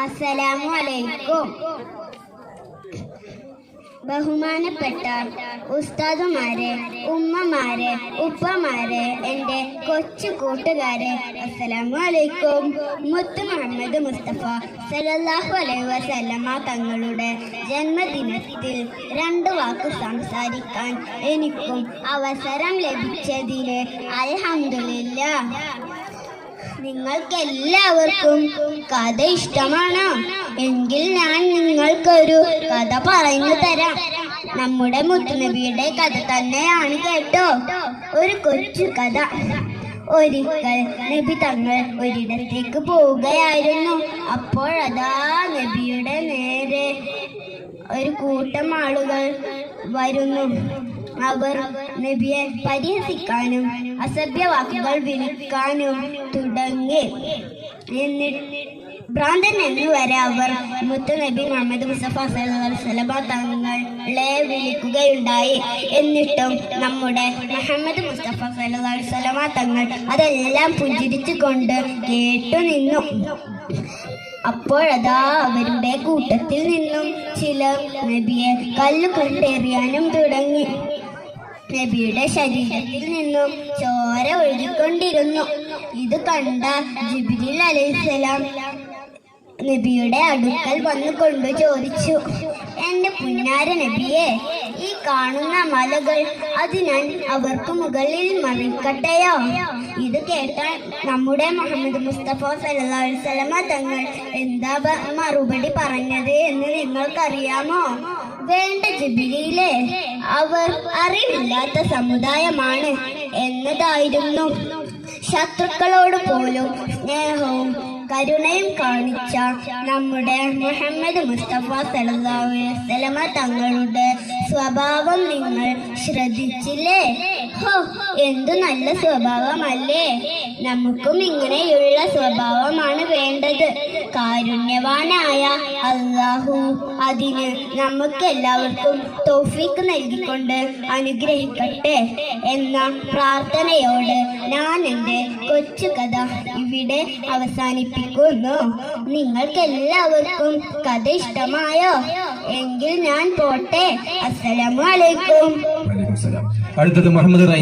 അസ്സലാമു അലൈക്കും. ബഹുമാനപ്പെട്ട ഉസ്താദുമാരെ ഉമ്മമാരെ ഉപ്പമാരെ എന്റെ കൊച്ചു കൂട്ടുകാരെ അസ്സലാമു അലൈക്കും. മുത്ത് മുഹമ്മദ് മുസ്തഫ സല്ലല്ലാഹു അലൈഹി വസല്ലമ തങ്ങളുടെ ജന്മദിനത്തിൽ രണ്ട് വാക്ക് സംസാരിക്കാൻ എനിക്കും അവസരം ലഭിച്ചതിന് അൽഹംദുലില്ലാ നിങ്ങൾക്ക് എല്ലാവർക്കും കഥ ഇഷ്ടമാണ് എങ്കിൽ ഞാൻ നിങ്ങൾക്കൊരു കഥ പറഞ്ഞു തരാം. നമ്മുടെ മുത്തുനബിയുടെ കഥ തന്നെയാണ് കേട്ടോ. ഒരു കൊച്ചു കഥ. ഒരിക്കൽ നബി തങ്ങൾ ഒരിടത്തേക്ക് പോവുകയായിരുന്നു. അപ്പോഴതാ നബിയുടെ നേരെ ഒരു കൂട്ടം ആളുകൾ വരുന്നു. അവർ നബിയെ പരിഹസിക്കാനും അസഭ്യവാക്കുകൾ വിളിക്കാനും തുടങ്ങി. എന്നിട്ട് ഭ്രാന്തൻ എന്ന് വരെ അവർ മുത്തുനബി മുഹമ്മദ് മുസഫ സലബ തങ്ങളെ വിളിക്കുകയുണ്ടായി. എന്നിട്ടും നമ്മുടെ മുഹമ്മദ് മുസ്തഫ സലമ തങ്ങൾ അതെല്ലാം പുഞ്ചിരിച്ചു കൊണ്ട് കേട്ടു നിന്നു. അപ്പോഴതാ അവരുടെ കൂട്ടത്തിൽ നിന്നും ചില നബിയെ കല്ലുകൊണ്ടെറിയാനും തുടങ്ങി. നബിയുടെ ശരീരത്തിൽ നിന്നും ചോര ഒഴുകിക്കൊണ്ടിരുന്നു. ഇത് കണ്ട ജിബിലിൽ അലൈഹിസ്സലാം നബിയുടെ അടുക്കൽ വന്നുകൊണ്ട് ചോദിച്ചു എന്റെ പുന്നാര നബിയെ ഈ കാണുന്ന മലകൾ അതിനാൽ അവർക്ക് മുകളിൽ മറിക്കട്ടെയോ ഇത് കേട്ടാൽ നമ്മുടെ മുഹമ്മദ് മുസ്തഫ സലഹുസലമ തങ്ങൾ എന്താ മറുപടി പറഞ്ഞത് എന്ന് നിങ്ങൾക്കറിയാമോ? വേണ്ട ജിബിലിയിലെ അവർ അറിവില്ലാത്ത സമുദായമാണ് എന്നതായിരുന്നു. ശത്രുക്കളോട് പോലും സ്നേഹവും കരുണയും കാണിച്ച നമ്മുടെ മുഹമ്മദ് മുസ്തഫ സലഹുസലമ തങ്ങളുടെ സ്വഭാവം നിങ്ങൾ ശ്രദ്ധിച്ചില്ലേ? ഹോ എന്തു നല്ല സ്വഭാവമല്ലേ? നമുക്കും ഇങ്ങനെയുള്ള സ്വഭാവമാണ് വേണ്ടത്. കാരുണ്യവാനായ അള്ളാഹു അതിന് നമുക്ക് എല്ലാവർക്കും തോഫിക്ക് നൽകിക്കൊണ്ട് അനുഗ്രഹിക്കട്ടെ എന്ന പ്രാർത്ഥനയോട് ഞാൻ എന്റെ കൊച്ചു കഥ ഇവിടെ അവസാനിപ്പിക്കുന്നു. നിങ്ങൾക്കെല്ലാവർക്കും കഥ ഇഷ്ടമായോ? എങ്കിൽ ഞാൻ പോട്ടെ അസ്സലാമു അലൈക്കും വലൈക്കും സലാം. അടുത്തത് മുഹമ്മദ് ഖാൻ